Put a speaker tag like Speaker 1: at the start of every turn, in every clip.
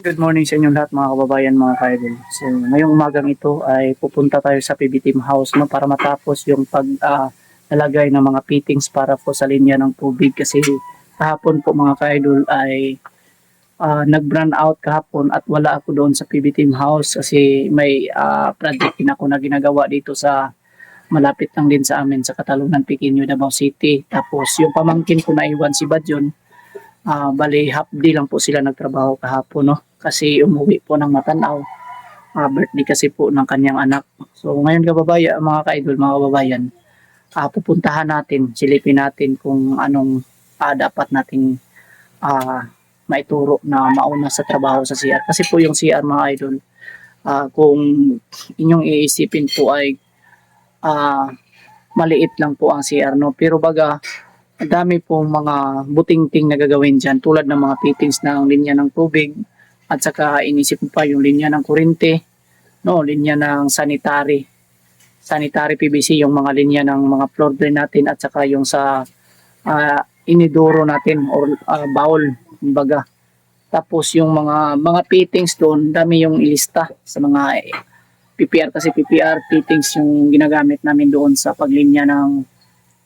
Speaker 1: Good morning sa inyong lahat mga kababayan, mga kaidol. So, ngayong umagang ito ay pupunta tayo sa PB Team House no, para matapos yung pag ah, nalagay ng mga fittings para po sa linya ng tubig kasi kahapon po mga kaidol ay ah, nag-brand out kahapon at wala ako doon sa PB Team House kasi may ah, project din ako na ginagawa dito sa malapit lang din sa amin sa Katalunan, Pequeño, Davao City. Tapos yung pamangkin ko na iwan si Badyon, ah bali half day lang po sila nagtrabaho kahapon no kasi umuwi po ng Matanaw. Ah, birthday kasi po ng kanyang anak. So ngayon kababayan, mga kaidol, mga kababayan, ah pupuntahan natin, silipin natin kung anong ah, dapat nating ah maituro na mauna sa trabaho sa CR. Kasi po yung CR mga idol, ah, kung inyong iisipin po ay ah, maliit lang po ang CR no pero baga dami pong mga buting-ting na gagawin dyan tulad ng mga fittings ng linya ng tubig at saka inisip pa yung linya ng kurente no linya ng sanitary. Sanitary PVC yung mga linya ng mga floor drain natin at saka yung sa ah, inidoro natin or ah, bowl kumbaga. Tapos yung mga mga fittings doon dami yung ilista sa mga PPR kasi PPR fittings yung ginagamit namin doon sa paglinya ng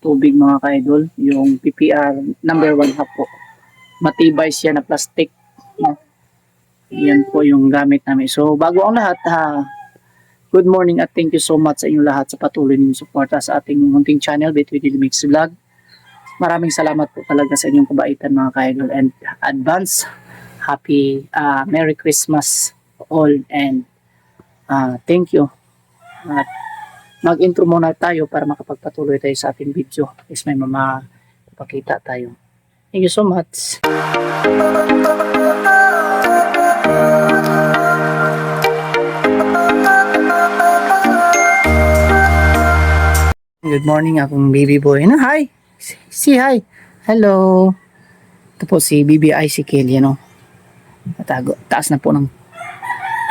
Speaker 1: tubig mga kaidol. Yung PPR number one half po. Matibay siya na plastic. No? Yan po yung gamit namin. So bago ang lahat, ha, good morning at thank you so much sa inyong lahat sa patuloy ninyong suporta sa ating munting channel, Between Daily Mix Vlog. Maraming salamat po talaga sa inyong kabaitan mga kaidol and advance happy uh, Merry Christmas all and Ah, thank you. At mag-intro muna tayo para makapagpatuloy tayo sa ating video. Is may mama pakita tayo. Thank you so much. Good morning, akong baby boy. Na, hi! Si hi! Hello! Ito po si baby Icicle, you know. Tatago. Taas na po ng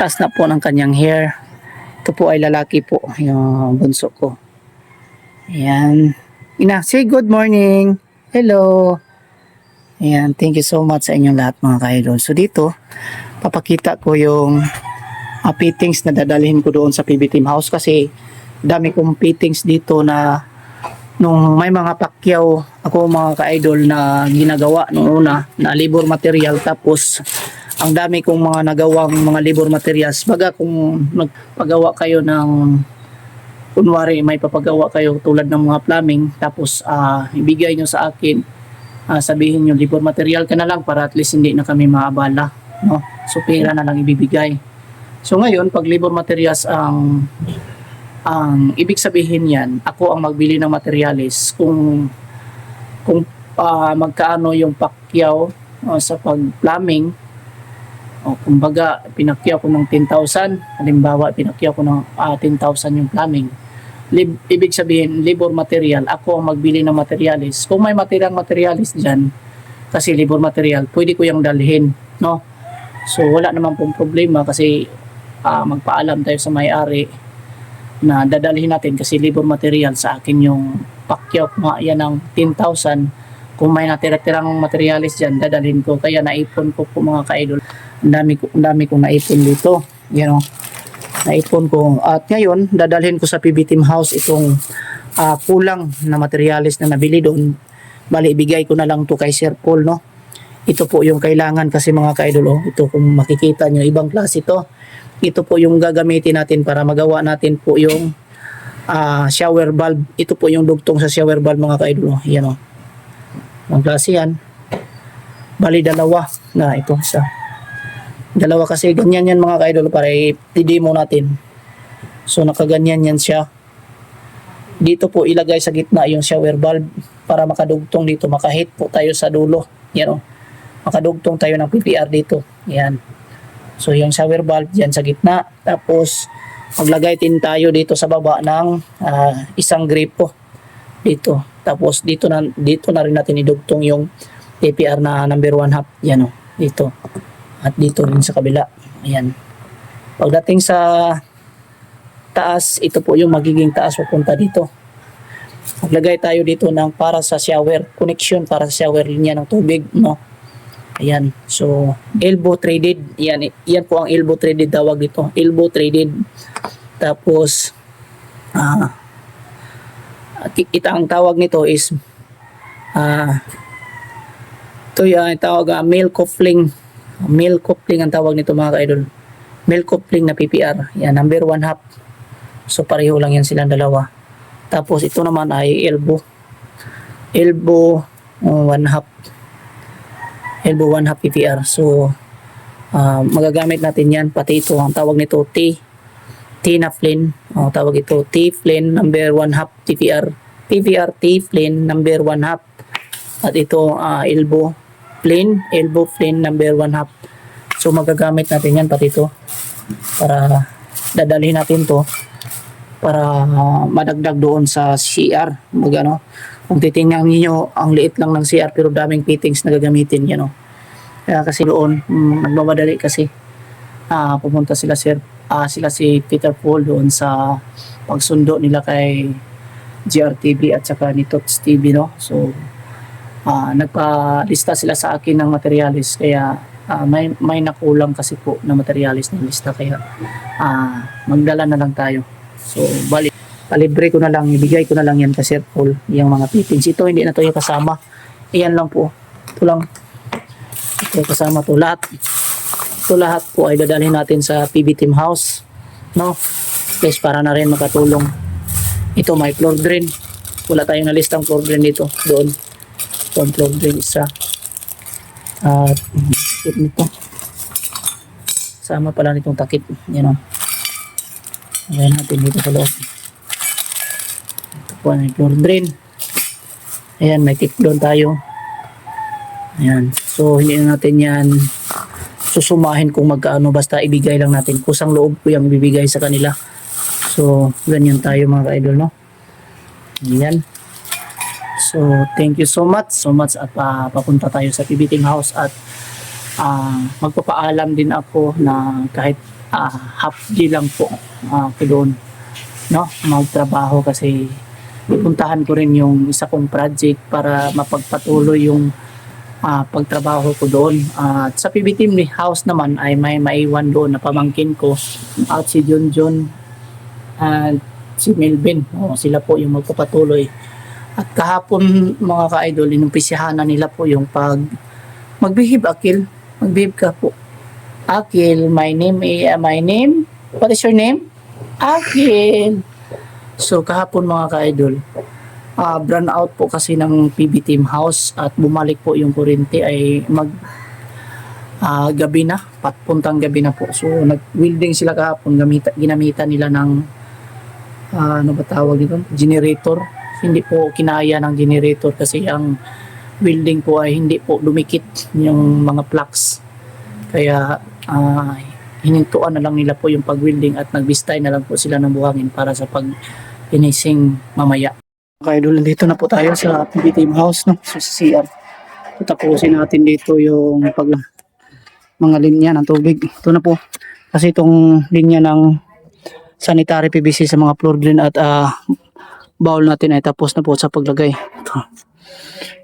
Speaker 1: taas na po ng kanyang hair. Ito po ay lalaki po, yung bunso ko. Ayan. Ina, say good morning. Hello. Ayan, thank you so much sa inyong lahat mga kaidol. So dito, papakita ko yung uh, fittings na dadalhin ko doon sa PB Team House kasi dami kong fittings dito na nung may mga pakyaw ako mga ka-idol na ginagawa nung una na labor material tapos ang dami kong mga nagawang mga labor materials. Baga kung nagpagawa kayo ng kunwari may papagawa kayo tulad ng mga plumbing tapos ah, ibigay nyo sa akin ah, sabihin nyo labor material ka na lang para at least hindi na kami maabala no? so pera na lang ibibigay so ngayon pag labor materials ang ang ibig sabihin yan ako ang magbili ng materials kung kung ah, magkaano yung pakyaw ah, sa pag plumbing o kumbaga, pinakyaw ko ng 10,000. Halimbawa, pinakyaw ko ng ah, 10,000 yung plumbing. Lib- ibig sabihin, labor material, ako ang magbili ng materialis. Kung may material materialis dyan, kasi labor material, pwede ko yung dalhin. No? So, wala naman pong problema kasi ah, magpaalam tayo sa may-ari na dadalhin natin kasi labor material sa akin yung pakyaw ko yan ng 10,000 kung may natira-tirang materialis dyan, dadalhin ko. Kaya naipon ko po mga ka-idol dami ko dami kong naipon dito you know. Naipon ko. At ngayon dadalhin ko sa PB Team House itong ah, kulang na materialis na nabili doon. Bali ibigay ko na lang to kay Sir Paul no? Ito po yung kailangan kasi mga ka-idol oh. ito kung makikita nyo ibang klase ito ito po yung gagamitin natin para magawa natin po yung ah, shower valve ito po yung dugtong sa shower valve mga ka-idol oh. yan oh. ang klase yan. Bali dalawa na ito isa Dalawa kasi ganyan yan mga ka-idol para i-demo natin. So nakaganyan yan siya. Dito po ilagay sa gitna yung shower valve para makadugtong dito. Makahit po tayo sa dulo. Yan o. Makadugtong tayo ng PPR dito. Yan. So yung shower valve dyan sa gitna. Tapos maglagay din tayo dito sa baba ng ah, isang gripo dito. Tapos dito na dito na rin natin idugtong yung PPR na number 1 half. Yan o. Dito at dito rin sa kabila. Ayan. Pagdating sa taas, ito po yung magiging taas papunta dito. Maglagay tayo dito ng para sa shower connection, para sa shower linya ng tubig, no? Ayan. So, elbow traded. Yan, yan po ang elbow traded tawag dito. Elbow traded. Tapos, ah, ita ang tawag nito is ah, ito yung tawag uh, male coupling. Male coupling ang tawag nito mga ka-idol. Male coupling na PPR. Yan, number one half. So, pareho lang yan silang dalawa. Tapos, ito naman ay elbow. Elbow, oh, one half elbow 1 half PPR. So, uh, magagamit natin yan. Pati ito, ang tawag nito T. T na flin. Oh, tawag ito T flin number 1 half PPR. PPR T flin number 1 half. At ito uh, elbow flin, elbow flin number 1 half. So, magagamit natin yan pati ito para dadalhin natin to para uh, madagdag doon sa CR. Mag, ano, kung titingnan niyo ang liit lang ng CR pero daming fittings na gagamitin yan. No? Kaya kasi doon, mm, nagmamadali kasi ah pumunta sila sir, ah, sila si Peter Paul doon sa pagsundo nila kay GRTV at saka ni Tots TV. No? So, ah nagpa-lista sila sa akin ng materialis kaya ah, may, may nakulang kasi po na materialis na lista kaya ah, magdala na lang tayo. So, bali, palibre ko na lang, ibigay ko na lang yan kasi Paul, yung mga fittings. Ito, hindi na to yung kasama. Iyan lang po. Ito lang. Ito kasama to lahat. Ito lahat po ay dadalhin natin sa PB Team House. No? Guys, para na rin makatulong. Ito, may floor drain. Wala tayong nalistang floor drain dito. Doon. Floor drain isa. At, takip nito. Sama pala nitong takip. Yan o. Ayan natin dito sa loob. Ito po ang floor drain. Ayan, may tip doon tayo. Ayan. So, hindi na natin yan susumahin kung magkaano. Basta ibigay lang natin. Kusang loob ko yung ibibigay sa kanila. So, ganyan tayo mga ka-idol, no? Ayan. So, thank you so much. So much at ah, papunta tayo sa PBTing House at ah, magpapaalam din ako na kahit ah, half day lang po uh, doon no? Magtrabaho kasi ipuntahan ko rin yung isa kong project para mapagpatuloy yung ah, pagtrabaho ko doon. At sa PB Team House naman ay may maiwan doon na pamangkin ko at si John John at si Melvin. Oh, sila po yung magpapatuloy at kahapon mga ka-idol inumpisahan na nila po yung pag magbihib akil magbihib ka po Akil, my name is, my name, what is your name? Akil. So kahapon mga ka-idol, uh, brand out po kasi ng PB Team House at bumalik po yung kuryente ay mag ah, gabi na, patpuntang gabi na po. So nag-welding sila kahapon, gamita, ginamitan nila ng ah, ano ba tawag dito? Generator. Hindi po kinaya ng generator kasi ang welding po ay hindi po dumikit yung mga plugs. Kaya ah hinintuan na lang nila po yung pag-welding at nagbistay na lang po sila ng buhangin para sa pag-finishing mamaya. Okay, idol, dito na po tayo sa PB Team House, no? So, sa CR. Tapusin natin dito yung pag mga linya ng tubig. Ito na po. Kasi itong linya ng sanitary PVC sa mga floor drain at ah, bowl natin ay tapos na po sa paglagay. Ito,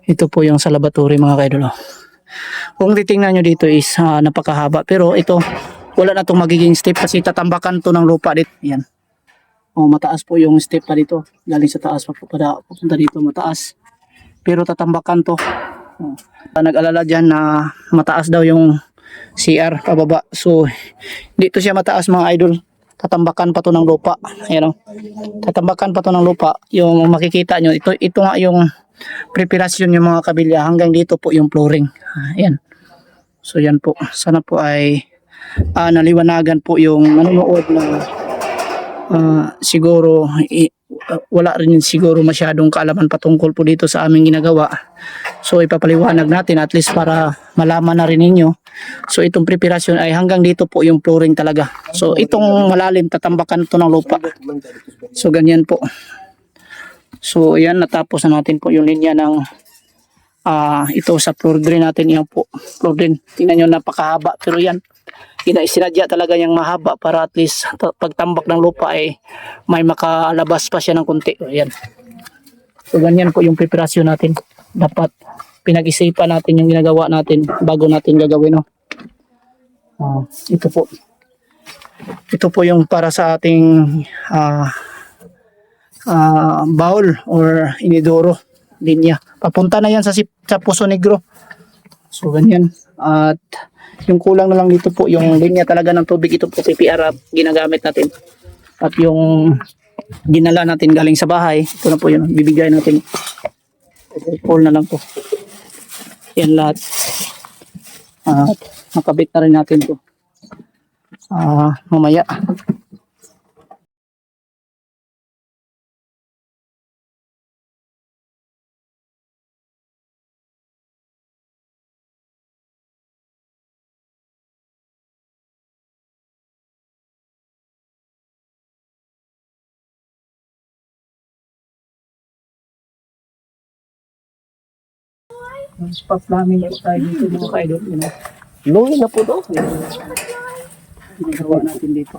Speaker 1: ito po yung sa laboratory mga kaidol. oh. Kung titingnan nyo dito is ah, napakahaba. Pero ito, wala na itong magiging step kasi tatambakan to ng lupa dito. Yan. O, mataas po yung step pa dito. Galing sa taas, papunta, papunta dito, mataas. Pero tatambakan to. O, nag-alala dyan na mataas daw yung CR pababa. So, dito siya mataas mga idol. Tatambakan pa to ng lupa. Ayan o. Tatambakan pa to ng lupa. Yung makikita nyo, ito, ito nga yung preparasyon yung mga kabilya. Hanggang dito po yung flooring. Ayan. So yan po. Sana po ay ah, naliwanagan po yung nanonood na ah, siguro i- ah, wala rin siguro masyadong kaalaman patungkol po dito sa aming ginagawa. So ipapaliwanag natin at least para malaman na rin ninyo. So itong preparasyon ay hanggang dito po yung flooring talaga. So itong malalim tatambakan to ng lupa. So ganyan po. So yan natapos na natin po yung linya ng ah ito sa floor drain natin yan po. Floor drain. Tingnan nyo napakahaba pero yan ina sinadya talaga yung mahaba para at least ta- pagtambak ng lupa ay may makalabas pa siya ng konti. Ayan. So ganyan po yung preparasyon natin. Dapat pinag-isipan natin yung ginagawa natin bago natin gagawin, no? Ah, ito po. Ito po yung para sa ating ah ah, bowl or inidoro linya. Papunta na yan sa, sa Puso Negro. So, ganyan. At yung kulang na lang dito po, yung linya talaga ng tubig, ito po PPR ginagamit natin. At yung dinala natin galing sa bahay, ito na po yun, bibigay natin. Full na lang po. Yan lahat. At nakabit na rin natin to. Ah, mamaya. Mas pa-planning po tayo dito mga kaidol. You know,
Speaker 2: Lungi na po daw.
Speaker 1: ginagawa natin dito.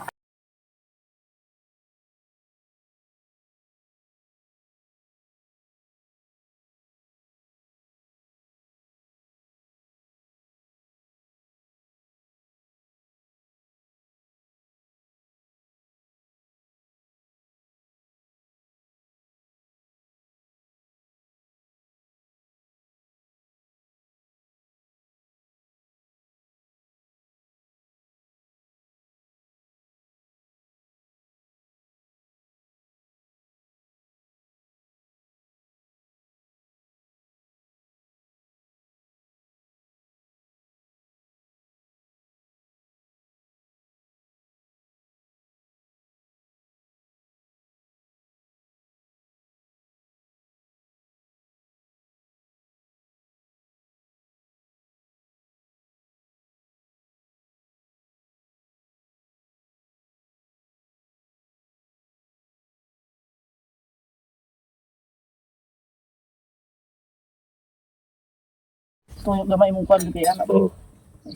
Speaker 1: Yung gamay mong kwan kaya anak ko.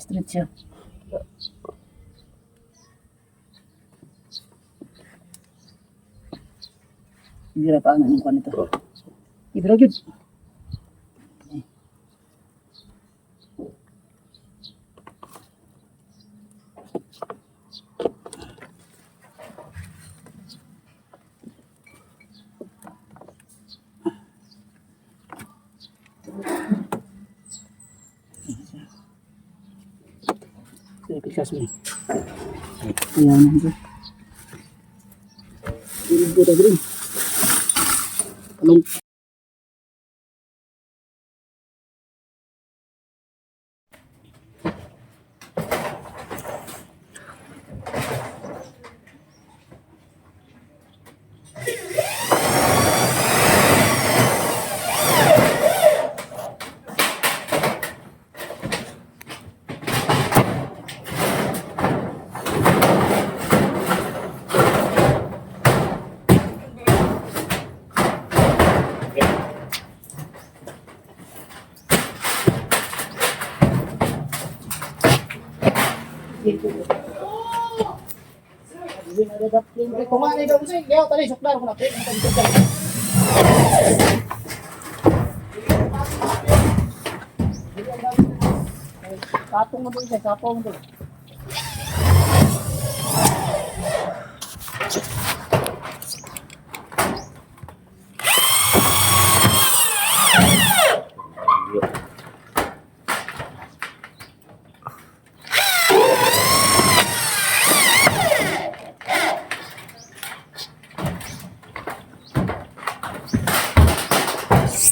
Speaker 1: Street siya. Hindi na paano yung kwan ito. Ibro yun. Pikas mo. Ayan. Bilog po tayo rin. Talong. Kung ano daw kaya tali, suklar ko na. Kapong mo doon siya, kapong doon.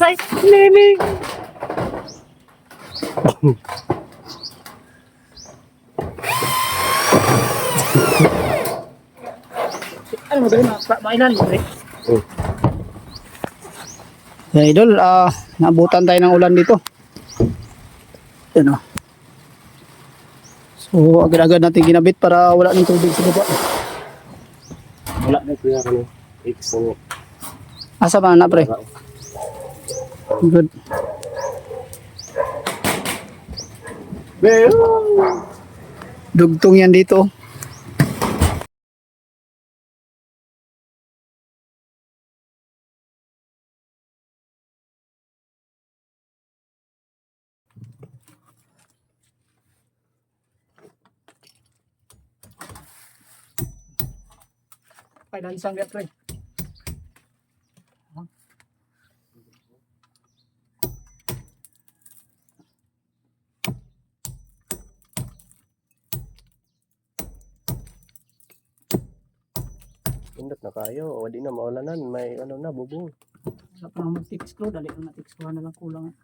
Speaker 2: Sight naming.
Speaker 1: Ano mo doon, ma- mainan mo, eh?
Speaker 2: Oh.
Speaker 1: Yeah, idol, ah, nabutan tayo ng ulan dito. Yan o. So, agad-agad natin ginabit para wala ng tubig sa baba.
Speaker 2: Wala na kuya na
Speaker 1: Asa ba na, pre? Good. Dugtong yan dito. Finance
Speaker 2: ang gatway. Kayo. O di na maulanan. May ano na, bubong.
Speaker 1: Wala pa naman mag-tix screw. Dali lang na-tix screw na lang kulang.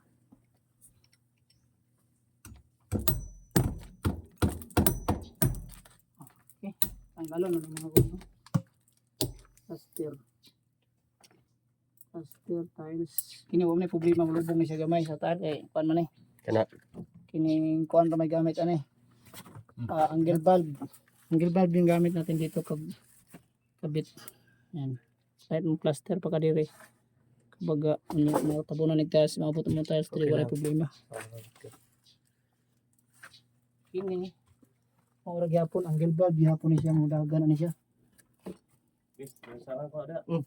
Speaker 1: Okay. Tanggalon na ng mga gulo. Plaster. Plaster tiles. Kini wa may problema mulubong ni siya gamay sa tile eh kuan man eh.
Speaker 2: Kana.
Speaker 1: Kini kuan ra may gamit ani. Ah, angle bulb. Angle bulb yung gamit natin dito kag kabit. Yan. Kahit mo plaster pa kadiri. Kumbaga, ano, mga tabunan nagtaas, maabot mo tiles,
Speaker 2: Okay
Speaker 1: okay wala problema. Kini, Ora gyapon angle bulb gyapon ni siya mo dagan ni siya.
Speaker 2: Saan ko ada?
Speaker 1: Ano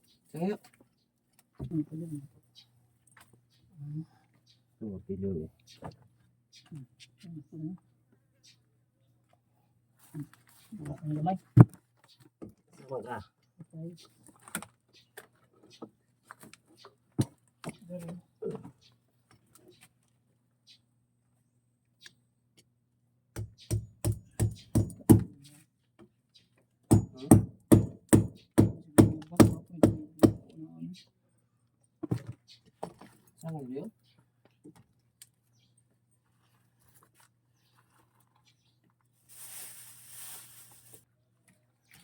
Speaker 1: pa yun?
Speaker 2: Tumo, pilo eh.
Speaker 1: Ano pa yun? Wala kang gamay.
Speaker 2: Wag ah.
Speaker 1: Okay.
Speaker 2: Saan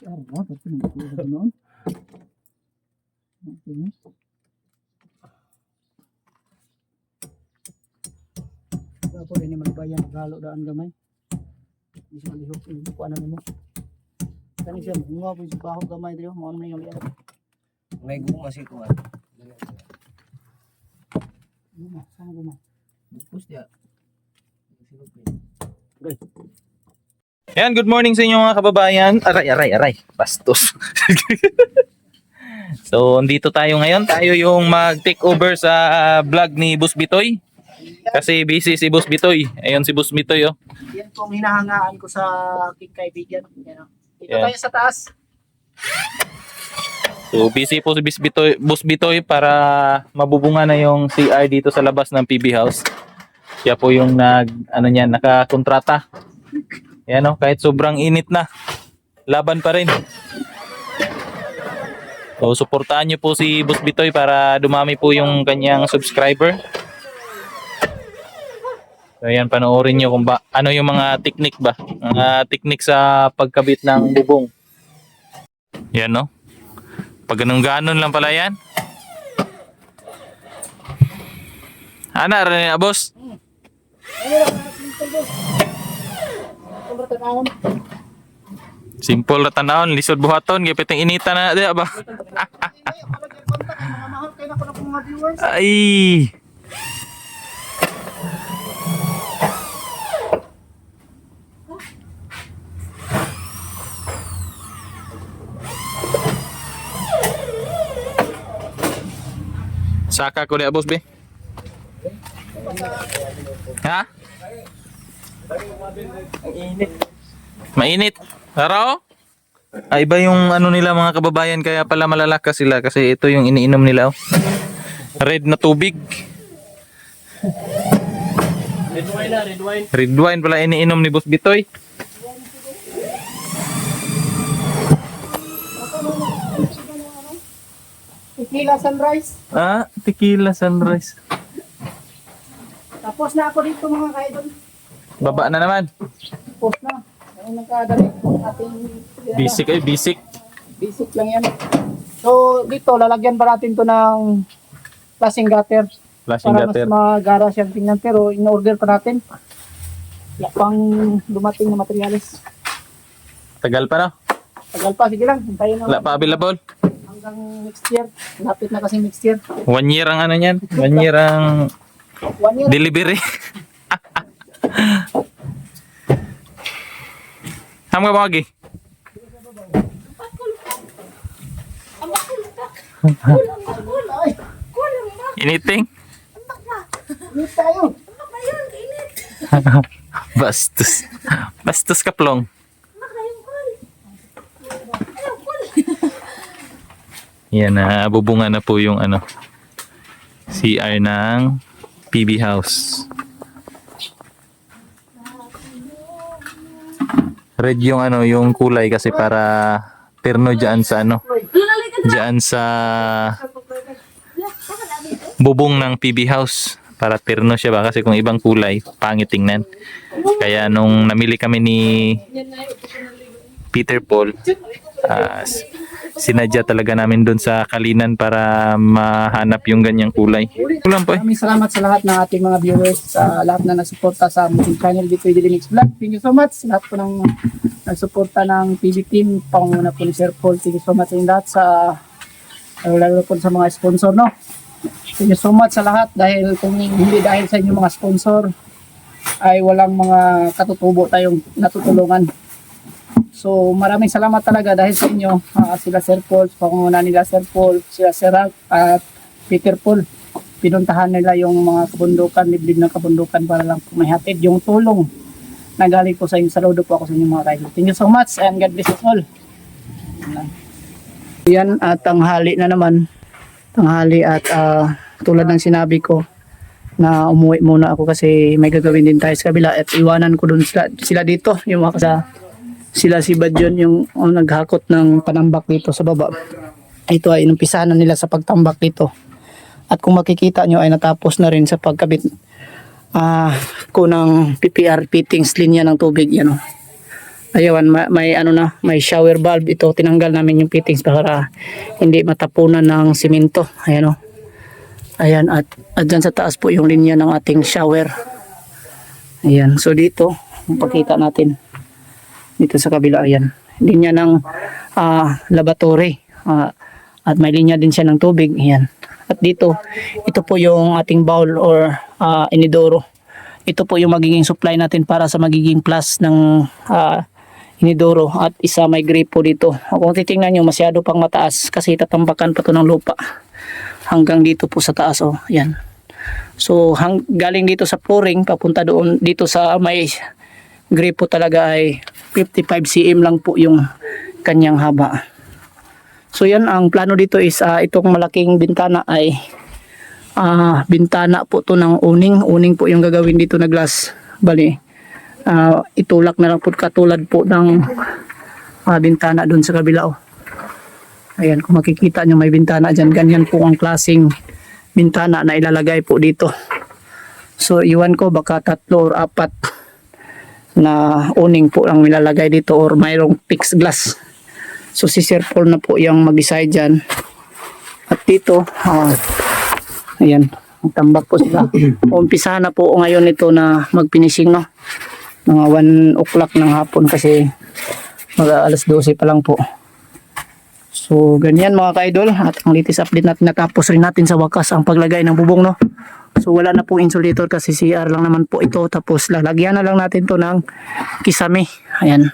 Speaker 2: yun?
Speaker 1: Ah, ba't pinagpapalagay noon? Okay. Dapat rin ni magbayan, galo daan gamay. Di siya malihok, yung kuha na mo. Kani siya, mga po yung kahog gamay dito, mga naman yung liyan.
Speaker 2: May guma si Kuan.
Speaker 1: Guma, saan guma?
Speaker 2: Bukos dia.
Speaker 3: Yan, good morning sa inyo mga kababayan. Aray, aray, aray. Bastos. so, dito tayo ngayon. Tayo yung mag-take over sa vlog ni Boss Bitoy. Kasi busy si Boss Bitoy. Ayun si Boss Bitoy, oh.
Speaker 1: Yan po ang hinahangaan ko sa aking kaibigan. Yan, oh. Dito
Speaker 3: Yeah.
Speaker 1: tayo sa taas.
Speaker 3: So, busy po si Boss Bitoy, Boss Bitoy para mabubunga na yung CR dito sa labas ng PB House. Siya po yung nag, ano niyan, nakakontrata. Yan, oh, kahit sobrang init na. Laban pa rin. So, suportahan niyo po si Boss Bitoy para dumami po yung kanyang subscriber. So, yan, panoorin niyo kung ba, ano yung mga technique ba? Mga technique sa pagkabit ng bubong. Yan, no? Pag ganun ganon lang pala yan. Ana, rin na, boss.
Speaker 1: Sobrang tanawon.
Speaker 3: Simple ra tanawon, lisod buhaton, gipiting inita na, di ba?
Speaker 1: Mga mahal kayo na ko na po mga viewers.
Speaker 3: Ay. Saka ko dia boss be. Ha? Mainit. Tara oh. Ah, iba yung ano nila mga kababayan kaya pala malalakas sila kasi ito yung iniinom nila oh. Red na tubig.
Speaker 2: Red wine na, red wine.
Speaker 3: Red wine pala iniinom ni Boss Bitoy.
Speaker 1: Tequila sunrise.
Speaker 3: Ah, tequila sunrise.
Speaker 1: Tapos na ako dito mga kaidol.
Speaker 3: Baba na naman.
Speaker 1: Tapos na. Ayun nagkadamit po ating
Speaker 3: Basic ay basic.
Speaker 1: Basic lang yan. So dito lalagyan pa natin to ng flashing gutter
Speaker 3: Flashing
Speaker 1: para
Speaker 3: gutter.
Speaker 1: mas magara siyang tingnan pero in-order pa natin. Wala pang dumating na materyales.
Speaker 3: Tagal pa no?
Speaker 1: Tagal pa, sige lang. Hintayin
Speaker 3: Wala
Speaker 1: na
Speaker 3: pa available.
Speaker 1: hanggang next year. Lapit na kasi next year.
Speaker 3: One year ang ano niyan. One year ang
Speaker 1: One year.
Speaker 3: delivery. Ham ka ba, Gi?
Speaker 1: Ay,
Speaker 3: Anything? Bastos. Bastos ka, plong. Yan na, bubunga na po yung ano, CR ng PB House. Red yung ano, yung kulay kasi para terno dyan sa ano, dyan sa bubong ng PB House para terno siya ba? Kasi kung ibang kulay pangit tingnan. Kaya nung namili kami ni Peter Paul s- sinadya talaga namin doon sa Kalinan para mahanap yung ganyang kulay kulang po eh
Speaker 1: Maraming salamat sa lahat ng ating mga viewers, sa lahat na nasuporta sa ating channel dito yung Mix Vlog. Thank you so much lahat po ng nagsuporta ng PB team, panguna po ni Sir Paul. Thank you so much inyo lahat sa lalo po sa mga sponsor, no? Thank you so much sa lahat dahil kung hindi dahil sa inyong mga sponsor ay walang mga katutubo tayong natutulungan. So maraming salamat talaga dahil sa inyo, ah, sila Sir Paul, panguna nila Sir Paul, sila Sir Ralph at Peter Paul pinuntahan nila yung mga kabundukan, liblib ng kabundukan para lang po may hatid yung tulong na galing po sa inyo. Saludo po ako sa inyo mga kaidol. Thank you so much and God bless us all. Yan at tanghali na naman. Tanghali at ah, tulad ng sinabi ko na umuwi muna ako kasi may gagawin din tayo sa kabila at iwanan ko dun sila, sila dito yung mga kasa, sila si Badyon yung oh, naghakot ng panambak dito sa baba. Ito ay inumpisahan nila sa pagtambak dito. At kung makikita nyo ay natapos na rin sa pagkabit ah ko PPR fittings linya ng tubig yan oh. Ayawan, may, may ano na, may shower valve ito. Tinanggal namin yung fittings para hindi matapunan ng simento. Ayan oh. Ayan at, at dyan sa taas po yung linya ng ating shower. Ayan, so dito, pakita natin. Dito sa kabila, ayan. Linya ng ah, laboratory. Ah, at may linya din siya ng tubig. Ayan. At dito, ito po yung ating bowl or ah, inidoro. Ito po yung magiging supply natin para sa magiging plus ng ah, inidoro at isa may gripo dito. Kung titingnan nyo, masyado pang mataas kasi tatambakan pa to ng lupa hanggang dito po sa taas. Oh, yan. So, hang, galing dito sa flooring, papunta doon dito sa may gripo talaga ay 55 cm lang po yung kanyang haba. So yan ang plano dito is ah, itong malaking bintana ay ah, bintana po to ng uning. Uning po yung gagawin dito na glass. Bali, ah, itulak na lang po katulad po ng ah, bintana doon sa kabila. Oh. Ayan, kung makikita nyo may bintana dyan. Ganyan po ang klaseng bintana na ilalagay po dito. So, iwan ko baka tatlo or apat na uning po ang nilalagay dito or mayroong fixed glass. So si Sir Paul na po yung mag-decide dyan. At dito, ah, ayan, tambak po sila. Umpisa na po ngayon ito na mag-finishing no. Mga 1 o'clock ng hapon kasi mag alas 12 pa lang po. So ganyan mga ka-idol at ang latest update natin natapos rin natin sa wakas ang paglagay ng bubong no. So wala na pong insulator kasi CR lang naman po ito tapos lalagyan na lang natin to ng kisame. Ayan.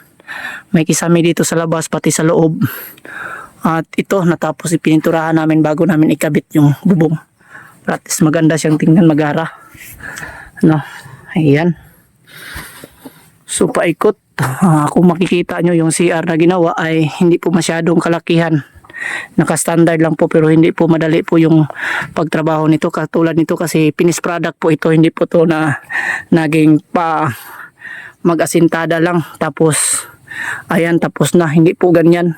Speaker 1: May kisame dito sa labas pati sa loob. At ito natapos ipininturahan namin bago namin ikabit yung bubong. Least maganda siyang tingnan magara. No. Ayan. So paikot. Ah, kung makikita nyo yung CR na ginawa ay hindi po masyadong kalakihan. Naka-standard lang po pero hindi po madali po yung pagtrabaho nito. Katulad nito kasi finished product po ito. Hindi po to na naging pa mag-asintada lang. Tapos ayan tapos na. Hindi po ganyan.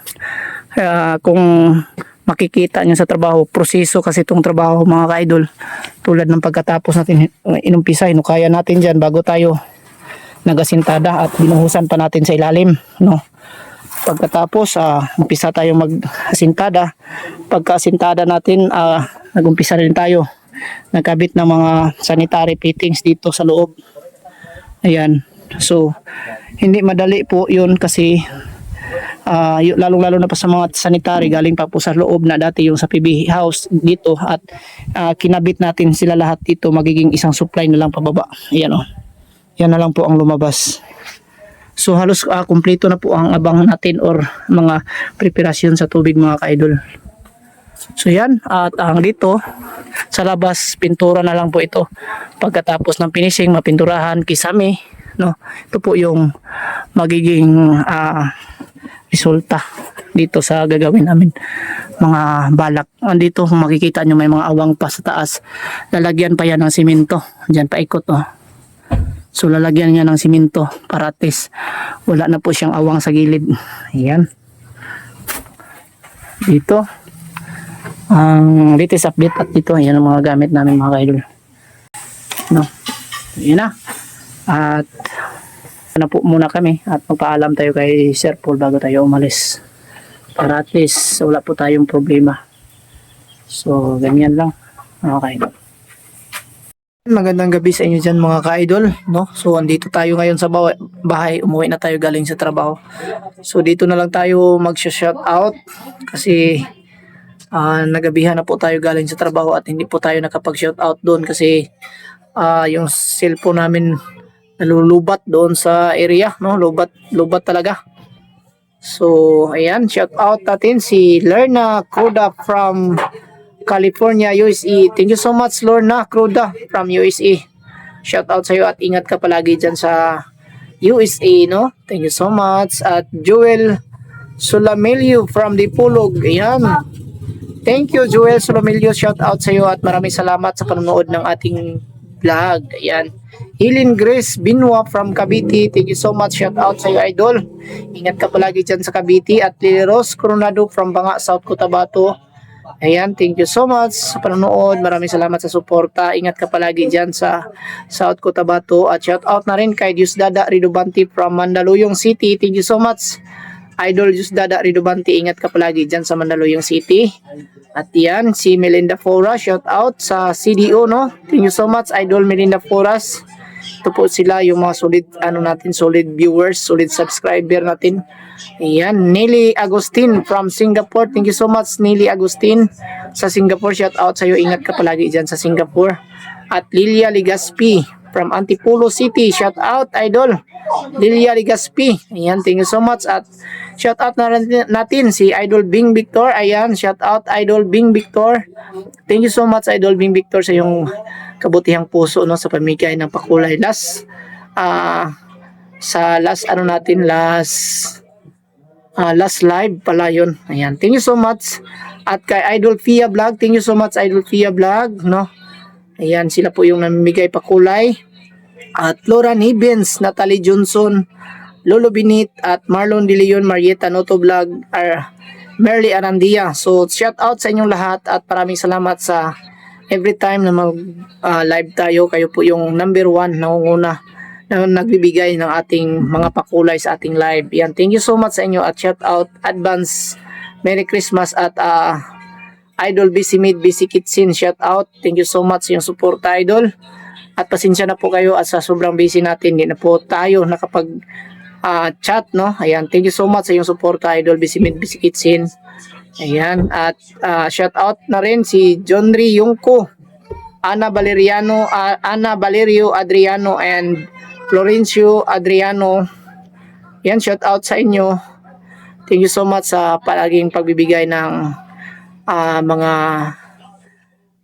Speaker 1: Kaya kung makikita nyo sa trabaho, proseso kasi itong trabaho mga ka-idol. Tulad ng pagkatapos natin uh, inumpisa, inukaya natin dyan bago tayo nagasintada at binuhusan pa natin sa ilalim. No? Pagkatapos, ah, umpisa tayo mag-asintada. Pagka-asintada natin, ah, nag-umpisa rin tayo. Nagkabit ng mga sanitary fittings dito sa loob. Ayan. So, hindi madali po yun kasi y- lalong-lalo na pa sa mga sanitary galing pa po sa loob na dati yung sa PB house dito at ah, kinabit natin sila lahat dito magiging isang supply na lang pababa. Ayan oh. Yan na lang po ang lumabas. So halos ah, kumpleto na po ang abang natin or mga preparasyon sa tubig mga ka-idol. So yan at ang dito sa labas pintura na lang po ito. Pagkatapos ng finishing mapinturahan kisame no. Ito po yung magiging ah, resulta dito sa gagawin namin. mga balak. Andito makikita nyo may mga awang pa sa taas. Lalagyan pa yan ng simento. Diyan paikot oh. So lalagyan niya ng simento para at wala na po siyang awang sa gilid. Ayan. Dito. Ang latest update at dito. Ayan ang mga gamit namin mga kaidol. No. Ayan na. At na po muna kami at magpaalam tayo kay Sir Paul bago tayo umalis. Para at least wala po tayong problema. So, ganyan lang. Okay. Magandang gabi sa inyo dyan mga ka-idol. No? So, andito tayo ngayon sa bahay. Umuwi na tayo galing sa trabaho. So, dito na lang tayo mag-shout out kasi ah nagabihan na po tayo galing sa trabaho at hindi po tayo nakapag-shout out doon kasi ah yung cellphone namin nalulubat doon sa area, no? Lubat, lubat talaga. So, ayan, shout out natin si Lerna Kruda from California, USA. Thank you so much, Lorna Kruda from USA. Shout out sa iyo at ingat ka palagi dyan sa USA, no? Thank you so much. At Joel Sulamelio from Dipolog. Ayan. Thank you, Joel Sulamelio. Shout out sa iyo at maraming salamat sa panonood ng ating vlog. Ayan. Hilin Grace Binwa from Cavite. Thank you so much. Shout out sa iyo, idol. Ingat ka palagi dyan sa Cavite. At Lily Rose Coronado from Banga, South Cotabato. Ayan, thank you so much sa panonood. Maraming salamat sa suporta. Ingat ka palagi dyan sa South Cotabato. At shout out na rin kay Diosdada Ridobanti from Mandaluyong City. Thank you so much. Idol Diosdada Ridobanti. Ingat ka palagi dyan sa Mandaluyong City. At yan, si Melinda Fora. Shout out sa CDO, no? Thank you so much, Idol Melinda Foras. Ito po sila yung mga solid, ano natin, solid viewers, solid subscriber natin. Ayan, Nelly Agustin from Singapore. Thank you so much, Nelly Agustin. Sa Singapore, shout out sa'yo. Ingat ka palagi dyan sa Singapore. At Lilia Ligaspi from Antipolo City. Shout out, idol. Lilia Ligaspi. Ayan, thank you so much. At shout out na natin si Idol Bing Victor. Ayan, shout out, Idol Bing Victor. Thank you so much, Idol Bing Victor, sa yung kabutihang puso no sa pamigay ng pakulay. Last, ah, sa last ano natin, last Ah, last live pala yun. Ayan. Thank you so much. At kay Idol Fia Vlog, thank you so much Idol Fia Vlog, no? Ayan, sila po yung namimigay pa kulay. At Laura Nibens, Natalie Johnson, Lolo Binit, at Marlon De Leon, Marieta Noto Vlog, ar Merly Arandia. So, shout out sa inyong lahat at maraming salamat sa every time na mag ah, live tayo. Kayo po yung number one nangunguna na nagbibigay ng ating mga pakulay sa ating live. Yan, thank you so much sa inyo at shout out advance Merry Christmas at ah, Idol BC Mid BC Kitchen shout out. Thank you so much sa yung support idol. At pasensya na po kayo at sa sobrang busy natin, hindi na po tayo nakapag ah, chat, no? Ayan, thank you so much sa yung support idol BC Mid BC Kitchen. Ayan, at ah, shout out na rin si John Ri Yungko, Ana Valeriano, ah, Ana Valerio Adriano and Florencio Adriano. Yan, shout out sa inyo. Thank you so much sa palaging pagbibigay ng ah, mga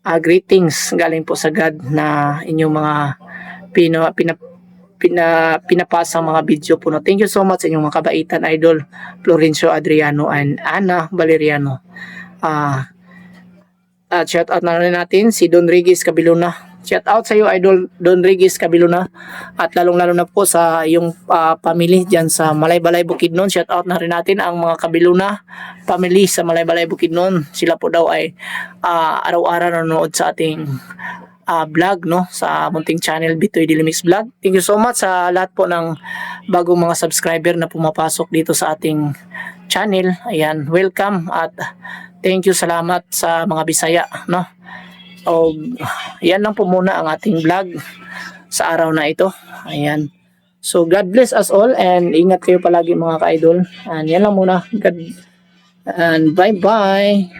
Speaker 1: ah, greetings galing po sa God na inyong mga pina, pina, pina, pinapasang mga video po. No? Thank you so much sa inyong mga kabaitan, Idol Florencio Adriano and Ana Valeriano. Ah, at shout out na rin natin si Don Regis Cabiluna. Shout out sa iyo Idol Don Regis Cabiluna at lalong-lalo na po sa yung ah, family diyan sa Malaybalay Bukidnon. Shout out na rin natin ang mga Cabiluna family sa Malaybalay Bukidnon. Sila po daw ay ah, araw-araw nanonood sa ating ah, vlog no sa munting channel Bitoy Dilimix Vlog. Thank you so much sa lahat po ng bagong mga subscriber na pumapasok dito sa ating channel. Ayan, welcome at thank you salamat sa mga Bisaya no. O yan lang po muna ang ating vlog sa araw na ito. Ayan. So God bless us all and ingat kayo palagi mga ka-idol. And yan lang muna. God, and bye-bye.